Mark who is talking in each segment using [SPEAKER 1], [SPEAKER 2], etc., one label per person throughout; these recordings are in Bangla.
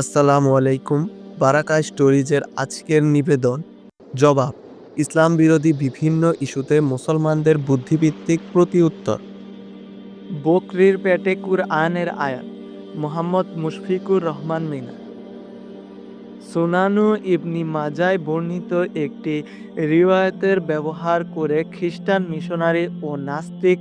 [SPEAKER 1] আসসালামু আলাইকুম বারাকা স্টোরিজের আজকের নিবেদন। জবাব, ইসলাম বিরোধী বিভিন্ন ইস্যুতে মুসলমানদের বুদ্ধিভিত্তিক প্রতিউত্তর।
[SPEAKER 2] বকরির পেটে কুরআনের আয়াত, মোহাম্মদ মুশফিকুর রহমান মিনা। সুনানু ইবনি মাজায় বর্ণিত একটি রিওয়ায়তের ব্যবহার করে খ্রিস্টান মিশনারি ও নাস্তিক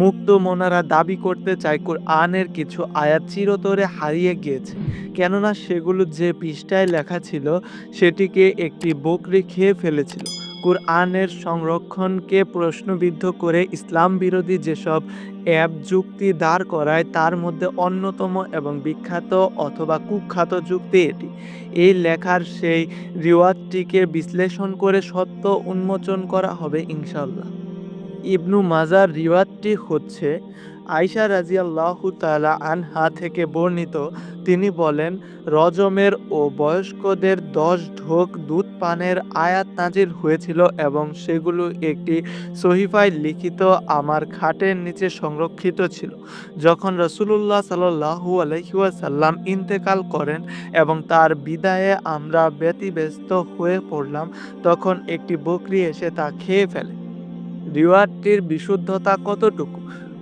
[SPEAKER 2] মুক্ত মনারা দাবি করতে চায় কোরআনের কিছু আয়াত চিরতরে হারিয়ে গিয়েছে। কেননা সেগুলো যে পৃষ্ঠায় লেখা ছিল, সেটিকে একটি বকরি খেয়ে ফেলেছিল। কোরআনের সংরক্ষণকে প্রশ্নবিদ্ধ করে ইসলাম বিরোধী যেসব অ্যাপ যুক্তি দাঁড় করায়, তার মধ্যে অন্যতম এবং বিখ্যাত অথবা কুখ্যাত যুক্তি এটি। এই লেখার সেই রিওয়াজটিকে বিশ্লেষণ করে সত্য উন্মোচন করা হবে ইনশাল্লাহ ইবনু মাজার রিওয়াজটি হচ্ছে আয়সা রাজিয়াল্লাহু তাআলা আনহা থেকে বর্ণিত, তিনি বলেন, রজমের ও বয়স্কদের দশ ঢোক দুধ পানের আয়াত নাজিল হয়েছিল এবং সেগুলো একটি সহিফায় লিখিত আমার খাটের নিচে সংরক্ষিত ছিল। যখন রসুলুল্লাহ সাল্লাহু আলহিউসাল্লাম ইন্তেকাল করেন এবং তার বিদায়ে আমরা ব্যতিব্যস্ত হয়ে পড়লাম, তখন একটি বকরি এসে তা খেয়ে ফেলে। রিওয়ার্ডটির বিশুদ্ধতা কতটুকু?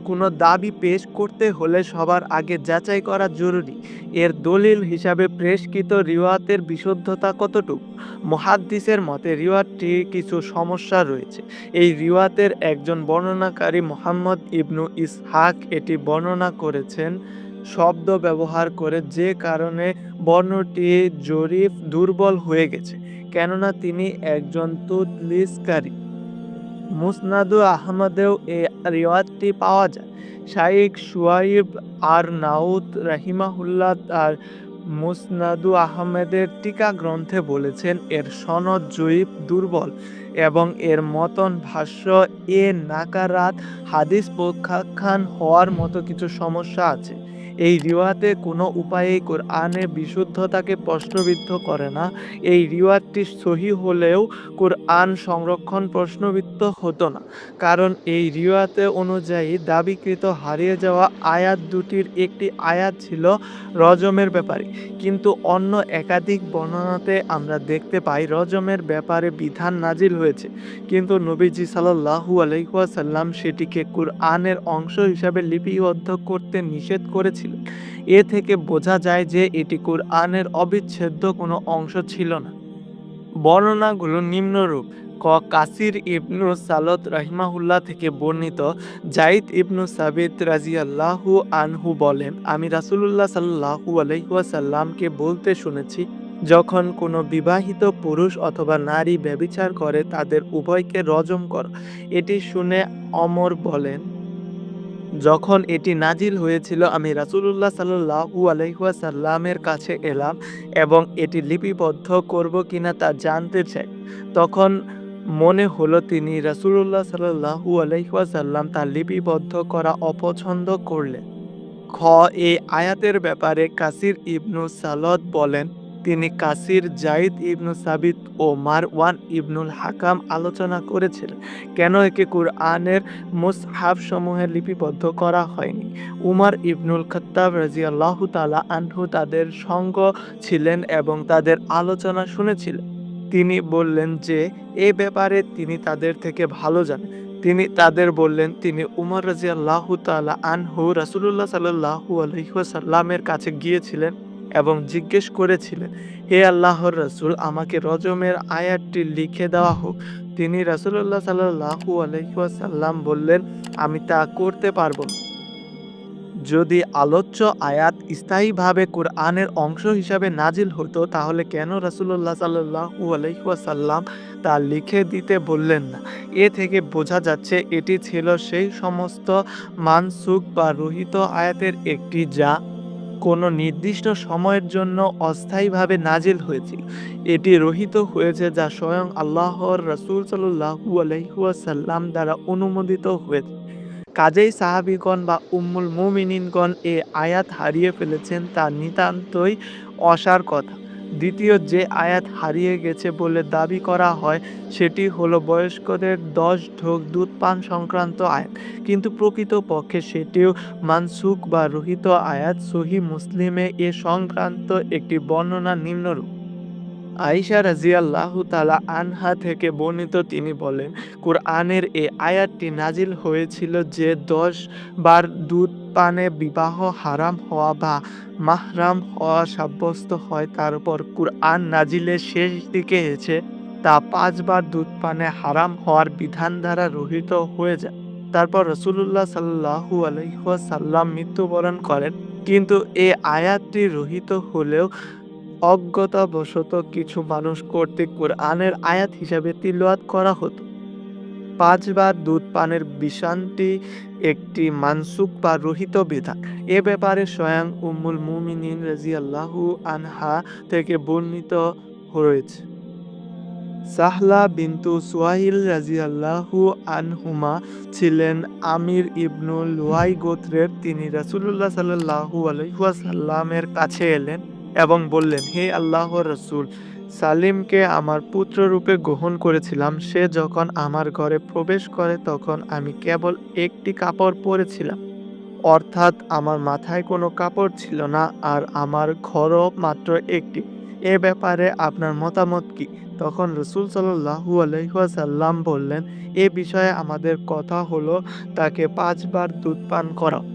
[SPEAKER 2] কোনো দাবি পেশ করতে হলে সবার আগে যাচাই করা জরুরি। এর দলিল হিসাবে প্রেষকৃত রিওয়াতের বিশুদ্ধতা কতটুকু? মহাদ্দিসের মতে রিওয়াতটি কিছু সমস্যা রয়েছে। এই রিওয়াতের একজন বর্ণনাকারী মোহাম্মদ ইবনু ইসহাক এটি বর্ণনা করেছেন, শব্দ ব্যবহার করে যে কারণে বর্ণটি জরিফ দুর্বল হয়ে গেছে, কেননা তিনি একজন তুদলিসকারী। মুসনাদু আহমদেও এ রিওয়াজটি পাওয়া যায়। শাইখ সুয়াইব আর নাউদ রাহিমাহুল্লাহ তার মুসনাদু আহমেদের টিকা গ্রন্থে বলেছেন, এর সনদ জয়ীব, দুর্বল এবং এর মতন ভাষ্য এ নাকারাত, হাদিস প্রত্যাখ্যান হওয়ার মতো কিছু সমস্যা আছে। এই রিওয়াতে কোনো উপায়েই কোরআনের বিশুদ্ধতাকে প্রশ্নবিদ্ধ করে না। এই রিওয়াতটি সহি হলেও কোরআন সংরক্ষণ প্রশ্নবিদ্ধ হতো না। কারণ এই রিওয়াতে অনুযায়ী দাবিকৃত হারিয়ে যাওয়া আয়াত দুটির একটি আয়াত ছিল রজমের ব্যাপারে। কিন্তু অন্য একাধিক বর্ণনাতে আমরা দেখতে পাই রজমের ব্যাপারে বিধান নাজিল হয়েছে। কিন্তু নবীজি সাল্লাহু আলহিহাসাল্লাম সেটিকে কোরআনের অংশ হিসাবে লিপিবদ্ধ করতে নিষেধ করেছিলেন এ থেকে বোঝা যায় যে এটি কোরআনের অবিচ্ছেদ্য কোনো অংশ ছিল না। বর্ণনাগুলো নিম্নরূপ। ক. কাসির ইবনু সালত রাহিমাহুল্লাহ থেকে বর্ণিত। জাইদ ইবনু সাবিত রাজিয়াল্লাহু আনহু বলেন, আমি রাসুলুল্লাহ সাল্লাহু আলহিহাসাল্লামকে বলতে শুনেছি, যখন কোনো বিবাহিত পুরুষ অথবা নারী ব্যবিচার করে, তাদের উভয়কে রজম কর। এটি শুনে অমর বলেন যখন এটি নাজিল হয়েছিল, আমি রাসুলুল্লাহ সাল্লাহু আলহিহাসাল্লামের কাছে এলাম এবং এটি লিপিবদ্ধ করব কিনা তা জানতে চাই। তখন মনে হলো তিনি রাসুলুল্লাহ সাল্লাহু আলহিহাসাল্লাম তা লিপিবদ্ধ করা অপছন্দ করলেন। খ, এই আয়াতের ব্যাপারে কাসির ইবনু সালদ বলেন তিনি কাসির জাইদ ইবনু সাবিত ও মারওয়ান ইবনুল হাকাম আলোচনা করেছিলেন, কেন একে কুরআনের মুসহাফ সমূহে লিপিবদ্ধ করা হয়নি। উমার ইবনুল খত্তাব রাজিয়াল্লাহ তালা আনহু তাদের সঙ্গ ছিলেন এবং তাদের আলোচনা শুনেছিলেন। তিনি বললেন যে, এ ব্যাপারে তিনি তাদের থেকে ভালো জানেন। তিনি তাদের বললেন, তিনি উমর রাজিয়াল্লাহ তালা আনহু রাসুলুল্লাহ সাল্লাহু আলহিহাসাল্লামের কাছে গিয়েছিলেন। এবং জিজ্ঞেস করেছিলেন, হে আল্লাহর রসুল, আমাকে রজমের আয়াতটি লিখে দেওয়া হোক তিনি রাসুল্লাহ সাল্লাহু আলহিহাসাল্লাম বললেন, আমি তা করতে পারব। যদি আলোচ্য আয়াত স্থায়ীভাবে কোরআনের অংশ হিসাবে নাজিল হতো, তাহলে কেন রাসুল্লাহ সাল্লাহু আলহিহাসাল্লাম তা লিখে দিতে বললেন না এ থেকে বোঝা যাচ্ছে, এটি ছিল সেই সমস্ত মানসুক বা রোহিত আয়াতের একটি যা কোনো নির্দিষ্ট সময়ের জন্য অস্থায়ীভাবে নাজিল হয়েছিল। এটি রহিত হয়েছে যা স্বয়ং আল্লাহর রসুল সাল্লু আলহিহাসাল্লাম দ্বারা অনুমোদিত হয়েছে। কাজেই সাহাবিগণ বা উম্মুল মুমিনিনগণ এ আয়াত হারিয়ে ফেলেছেন তা নিতান্তই অসার কথা। দ্বিতীয় যে আয়াত হারিয়ে গেছে বলে দাবি করা হয়, সেটি হলো বয়স্কদের দশ ঢোক দুধ পান সংক্রান্ত আয়াত। কিন্তু প্রকৃত পক্ষে সেটিও মানসুক বা রহিত আয়াত। সহি মুসলিমে এ সংক্রান্ত একটি বর্ণনা নিম্নরূপ। আইসা রাজিয়াল্লাহু তালা আনহা থেকে বর্ণিত তিনি বলেন, কুরআনের এই আয়াতটি নাজিল হয়েছিল যে দশ বার দুধ পানে বিবাহ হারাম হওয়া বা মাহরাম হওয়া সাব্যস্ত হয়, তার উপর কুরআন নাজিলের শেষ দিকে এসে তা পাঁচবার দুধ পানে হারাম হওয়ার বিধান দ্বারা রহিত হয়ে যায়। তারপর রসুল্লাহ সাল্লাহু আলহাসাল্লাম মৃত্যুবরণ করেন। কিন্তু এই আয়াতটি রহিত হলেও অজ্ঞতাবশত কিছু মানুষ কর্তৃক কোরআনের আয়াত হিসাবে তিলওয়াত করা হতো। পাঁচবার দুধ পানের বিশানটি একটি মানসুক বা রহিত বিধান। এ ব্যাপারে স্বয়ং উম্মুল মুমিনিন রাজিয়াল্লাহু আনহা থেকে বর্ণিত হয়েছে। সাহলা বিন্তু সুয়াহিল রাজিয়াল্লাহু আনহুমা ছিলেন আমির ইবনুল লুয়াই গোত্রের। তিনি রাসূলুল্লাহ সাল্লাল্লাহু আলাইহি কাছে এলেন। এবং বললেন, হে আল্লাহ রসুল, সালিমকে আমার পুত্ররূপে গ্রহণ করেছিলাম। সে যখন আমার ঘরে প্রবেশ করে, তখন আমি কেবল একটি কাপড় পরেছিলাম। অর্থাৎ আমার মাথায় কোনো কাপড় ছিল না, আর আমার ঘরও মাত্র একটি। এ ব্যাপারে আপনার মতামত কি? তখন রসুল সাল্লাহু আলহাসাল্লাম বললেন, এ বিষয়ে আমাদের কথা হলো, তাকে পাঁচবার দুধ পান করা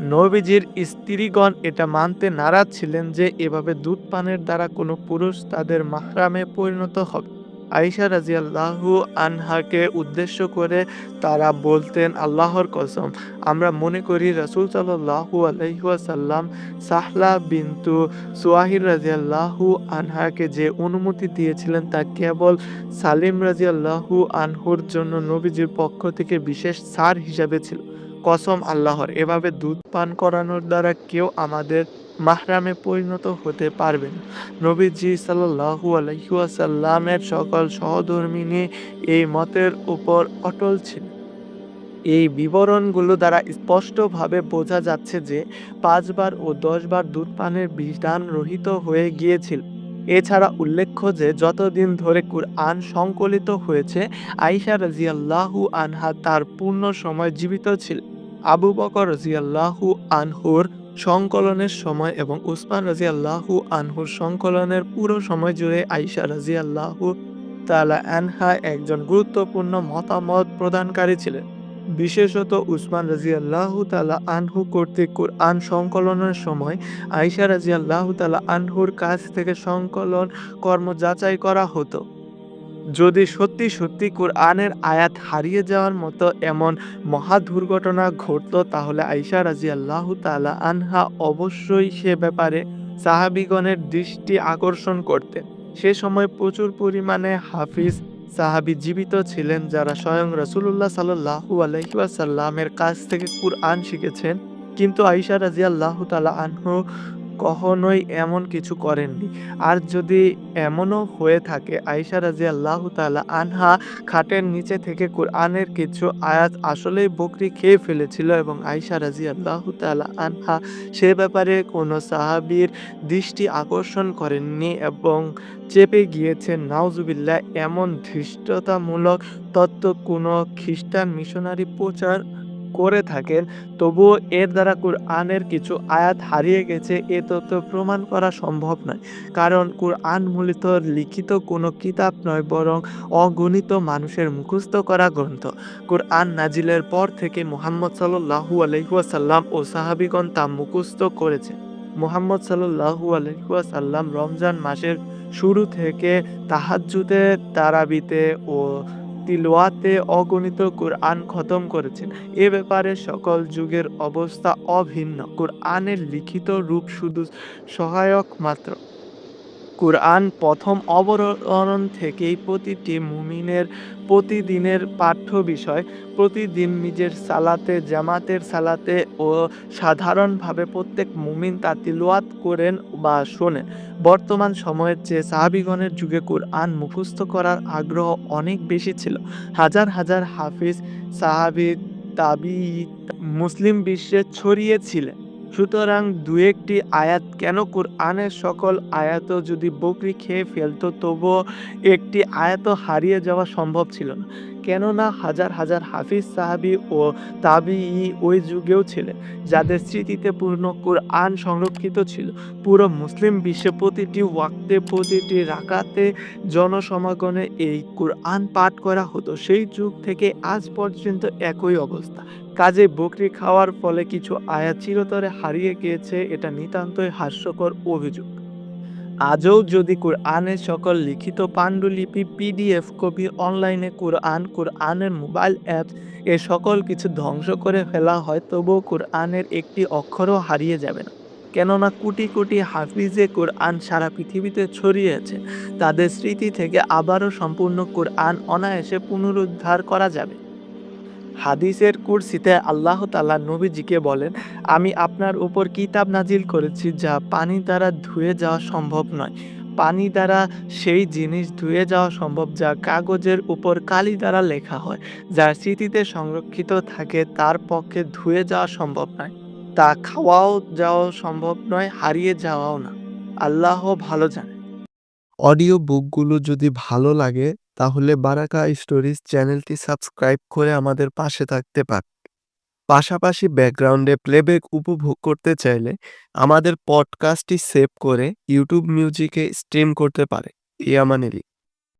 [SPEAKER 2] নবীজির স্ত্রীগণ এটা মানতে নারাজ ছিলেন যে এভাবে দুধ পানের দ্বারা কোনো পুরুষ তাদের মাহরামে পরিণত হবে। আইসা রাজিয়াল্লাহু আনহাকে উদ্দেশ্য করে তারা বলতেন, আল্লাহর কসম, আমরা মনে করি রসুল সাল্লাহু আলহিহাসাল্লাম সাহলা বিন্তু সোয়াহির রাজিয়াল্লাহু আনহাকে যে অনুমতি দিয়েছিলেন তা কেবল সালিম রাজিয়াল্লাহু আনহুর জন্য নবীজির পক্ষ থেকে বিশেষ সার হিসাবে ছিল। কসম আল্লাহর, এভাবে দুধ পান করানোর দ্বারা কেউ আমাদের মাহরামে পরিণত হতে পারবে না। নবীজি সাল্লাহু আলহিউসাল্লামের সকল সহধর্মিনী এই মতের উপর অটল ছিল এই বিবরণগুলো দ্বারা স্পষ্টভাবে বোঝা যাচ্ছে যে পাঁচবার ও দশবার দুধ পানের বিধান রহিত হয়ে গিয়েছিল। এছাড়া উল্লেখ্য যে যতদিন ধরে কুরআন সংকলিত হয়েছে আইসা রাজিয়াল্লাহু আনহা তার পূর্ণ সময় জীবিত ছিল। আবু বকর রাজিয়াল্লাহু আনহুর সংকলনের সময় এবং উসমান রাজিয়াল্লাহু আনহুর সংকলনের পুরো সময় জুড়ে আইসা রাজিয়াল্লাহু তালা আনহা একজন গুরুত্বপূর্ণ মতামত প্রদানকারী ছিলেন। বিশেষত উসমান রাজিয়াল্লাহু তালা আনহু কর্তৃক কোরআন সংকলনের সময় আইসা রাজিয়াল্লাহু তালা আনহুর কাছ থেকে সংকলন কর্ম যাচাই করা হতো। যদি সত্যি সত্যি কোরআনের আয়াত হারিয়ে যাওয়ার মতো এমন মহা দুর্ঘটনা ঘটত, তাহলে আইসা রাজি আল্লাহ তালা আনহা অবশ্যই সে ব্যাপারে সাহাবিগণের দৃষ্টি আকর্ষণ করতেন। সে সময় প্রচুর পরিমাণে হাফিজ সাহাবি জীবিত ছিলেন, যারা স্বয়ং রসুল্লাহ সাল্লাহু আলহিউসাল্লামের কাছ থেকে কুরআন শিখেছেন। কিন্তু আইসা রাজি আল্লাহ তালা আনহু কখনোই এমন কিছু করেননি। আর যদি এমনও হয়ে থাকে আইসা রাজি আল্লাহ তালা আনহা খাটের নিচে থেকে কোরআনের কিছু আয়াত আসলেই বকরি খেয়ে ফেলেছিল এবং আইসা রাজি আল্লাহ তালা আনহা সে ব্যাপারে কোনো সাহাবির দৃষ্টি আকর্ষণ করেননি এবং চেপে গিয়েছে নাউজুবিল্লাহ, এমন ধৃষ্টতামূলক তত্ত্ব কোনো খ্রিস্টান মিশনারি প্রচার করে থাকেন, তবুও এর দ্বারা কুরআনের কিছু আয়াত হারিয়ে গেছে, এ তথ্য প্রমাণ করা সম্ভব নয়। কারণ কুরআন মূলত লিখিত কোনো কিতাব নয়, বরং অগণিত মানুষের মুখস্থ করা গ্রন্থ। কুরআন নাজিলের পর থেকে মোহাম্মদ সাল্লাহু আলহিহাসাল্লাম ও সাহাবিগণ তা মুখস্থ করেছে মোহাম্মদ সাল্লাহু আলহিহাসাল্লাম রমজান মাসের শুরু থেকে তাহাজ্জুদে তারাবিতে ও তিলওয়াতে অগণিত কোরআন খতম করেছেন। এ ব্যাপারে সকল যুগের অবস্থা অভিন্ন। কোরআনের লিখিত রূপ শুধু সহায়ক মাত্র। কোরআন প্রথম অবতরণ থেকেই প্রতিটি মুমিনের প্রতিদিনের পাঠ্য বিষয়, প্রতিদিন নিজের সালাতে, জামাতের সালাতে ও সাধারণভাবে প্রত্যেক মুমিন তা তিলওয়াত করেন বা শোনেন। বর্তমান সময়ের চেয়ে সাহাবিগণের যুগে কোরআন মুখস্থ করার আগ্রহ অনেক বেশি ছিল। হাজার হাজার হাফিজ, সাহাবি তাবি মুসলিম বিশ্বে ছড়িয়েছিলেন সুতরাং দু একটি আয়াত কেন কোরআনের সকল আয়াত যদি বকরি খেয়ে ফেলতো, তবুও একটি আয়াত হারিয়ে যাওয়া সম্ভব ছিল না। কেননা হাজার হাজার হাফিজ সাহাবি ও তাবিই ওই যুগেও ছিলেন, যাদের স্মৃতিতে পূর্ণ কোরআন সংরক্ষিত ছিল। পুরো মুসলিম বিশ্বে প্রতিটি ওয়াক্তে, প্রতিটি রাকাতে জনসমাগমে এই কোরআন পাঠ করা হতো। সেই যুগ থেকে আজ পর্যন্ত একই অবস্থা। কাজে বকরি খাওয়ার ফলে কিছু আয়া চিরতরে হারিয়ে গিয়েছে এটা নিতান্তই হাস্যকর অভিযোগ। আজও যদি কোরআনের সকল লিখিত পাণ্ডুলিপি, পিডিএফ, কপি, অনলাইনে কোরআন, কোরআনের মোবাইল অ্যাপ এ সকল কিছু ধ্বংস করে ফেলা হয়, তবুও কোরআনের একটি অক্ষরও হারিয়ে যাবে না। কেননা কোটি কোটি হাফিজে কোরআন সারা পৃথিবীতে ছড়িয়েছে তাদের স্মৃতি থেকে আবারও সম্পূর্ণ কোরআন অনায়াসে পুনরুদ্ধার করা যাবে। হাদিসের কুরসিতে আল্লাহ তাআলা নবীজিকে বলেন, আমি আপনার উপর কিতাব নাজিল করেছি যা পানি দ্বারা ধুয়ে যাওয়া সম্ভব নয়। পানি দ্বারা সেই জিনিস ধুয়ে যাওয়া সম্ভব যা কাগজের উপর কালি দ্বারা লেখা হয়, যা স্মৃতিতে সংরক্ষিত থাকে, তার পক্ষে ধুয়ে যাওয়া সম্ভব নয়। তা খাওয়াও যাওয়া সম্ভব নয়, হারিয়ে যাওয়াও না। আল্লাহ ভালো জানে
[SPEAKER 1] অডিও বুকগুলো যদি ভালো লাগে তাহলে বারাকা স্টোরিজ চ্যানেলটি সাবস্ক্রাইব করে আমাদের পাশে থাকতে পারেন পাশাপাশি ব্যাকগ্রাউন্ডে প্লেব্যাক উপভোগ করতে চাইলে আমাদের পডকাস্টটি সেভ করে ইউটিউব মিউজিকে স্ট্রিম করতে পারে। ইয়ামানেলি